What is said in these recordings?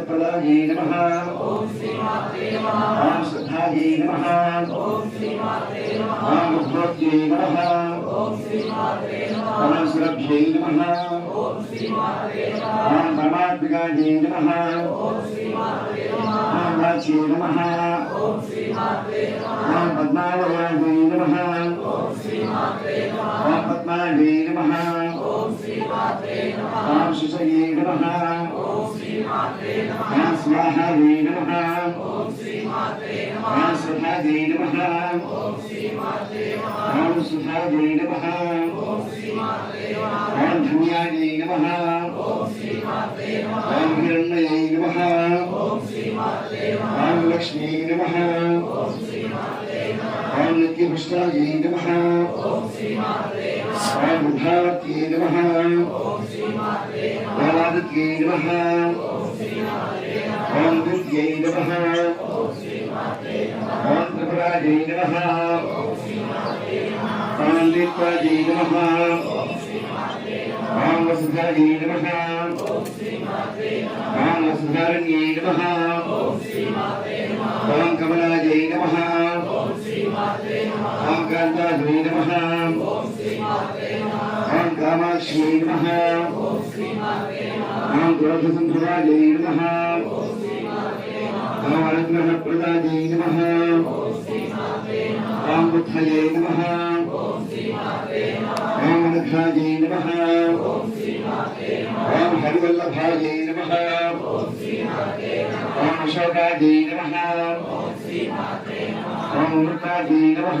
जगत्प्रदायै नमः ॐ श्रद्धायै नमः ॐ उद्भोत्यै नमः ॐ सुरभ्यै नमः ॐ परमात्मिकायै नमः ॐ वाच्यै नमः ॐ पद्मालयायै नमः ॐ पद्मायै नमः ॐ शिशयै नमः ओम स्वाहा दे नमः ओम श्री मात्रे नमः ओम सुधा दे नमः ओम श्री मात्रे नमः ओम सुधा दे नमः ओम श्री मात्रे नमः ओम धन्या दे नमः ओम श्री मात्रे नमः ओम हिरण्यये नमः ओम श्री मात्रे नमः ओम लक्ष्मी नमः ओम श्री मात्रे नमः ओम नित्यभुष्टाये नमः ओम श्री मात्रे ఆదిత్యే నమ. ఓం దుర్గ్యై నమ. ఓం త్రిపురాజై నమ. ఓం లిత్వాజై నమ. ఓం వసుధాజై నమ. ఓం వసుధారణ్యై నమ. ఓం కమలాజై నమ. ఓం కాంతాజై నమ. ॐ कामाक्षी नमः ॐ गोधसम्प्रदायै नमः ॐ अनुग्रहप्रदायै नमः ॐ बुद्धये नमः ॐ अनुघायै नमः ॐ हरिवल्लभायै नमः ॐ अशोकायै नमः ॐ मृतायै नमः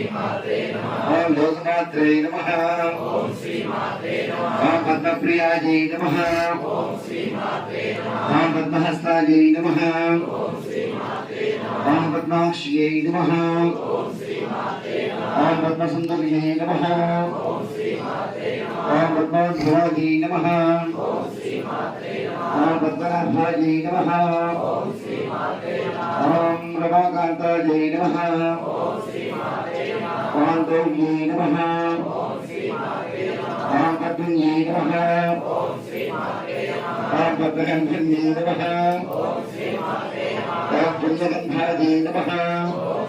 ओम लोकनात्रे नमः ओम श्री मात्रे नमः ओम पद्मप्रियाजी नमः ओम श्री मात्रे नमः ओम पद्महस्ताजी नमः ओम श्री मात्रे नमः ओम पद्माक्षिये नमः ओम श्री मात्रे नमः ओम पद्मसुंदरिये नमः ओम श्री मात्रे नमः ओम पद्मध्वजी नमः పద్మనాభాజై నమ. ఓం రమాకాంతాజై నమ. ఓం నమ. ఓం పద్మన్యై నమ. ఓం పద్మగంధన్యై నమ. ఓం పుణ్యగంధాజై నమ. ఓం